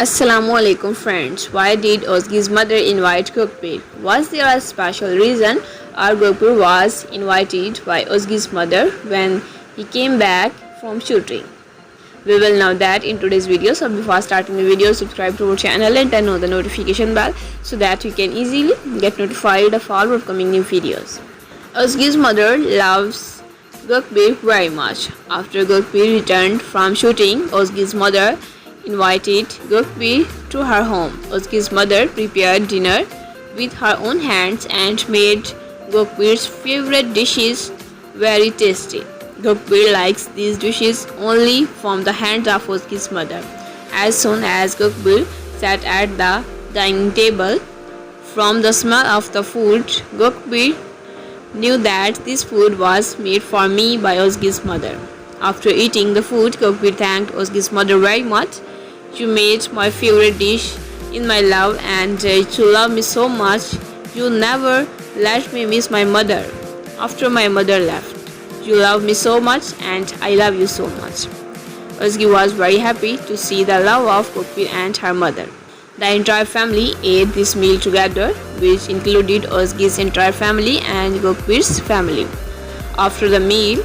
Assalamu alaikum friends. Why did Ozgi's mother invite Gokbir? Was there a special reason or Gokbir was invited by Ozgi's mother when he came back from shooting? We will know that in today's video. So before starting the video, subscribe to our channel and turn on the notification bell so that you can easily get notified of all upcoming new videos. Ozgi's mother loves Gokbir very much. After Gokbir returned from shooting, Ozgi's mother invited Gokbir to her home. Ozgi's mother prepared dinner with her own hands and made Gokbir's favorite dishes very tasty. Gokbir likes these dishes only from the hands of Ozgi's mother. As soon as Gokbir sat at the dining table, from the smell of the food, Gokbir knew that this food was made for me by Ozgi's mother. After eating the food, Gokbir thanked Ozgi's mother very much you made my favorite dish in my love and uh, you love me so much. You never let me miss my mother after my mother left. You love me so much and I love you so much. Ozgi was very happy to see the love of Gokbir and her mother. The entire family ate this meal together, which included Ozgi's entire family and Gokbir's family. After the meal,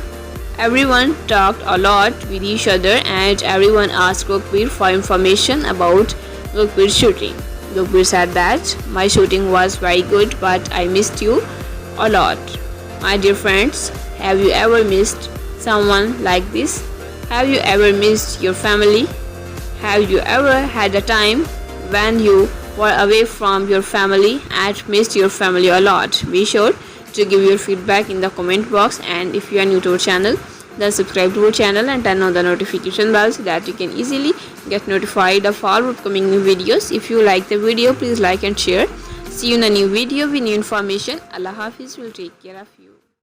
Everyone talked a lot with each other and everyone asked Gokbir for information about Gokbir's shooting. Gokbir said that my shooting was very good but I missed you a lot. My dear friends, have you ever missed someone like this? Have you ever missed your family? Have you ever had a time when you were away from your family and missed your family a lot? Be sure to give your feedback in the comment box. And if you are new to our channel then subscribe to our channel and turn on the notification bell so that you can easily get notified of all upcoming new videos. If you like the video please like and share. See you in a new video with new information. Allah hafiz. Will take care of you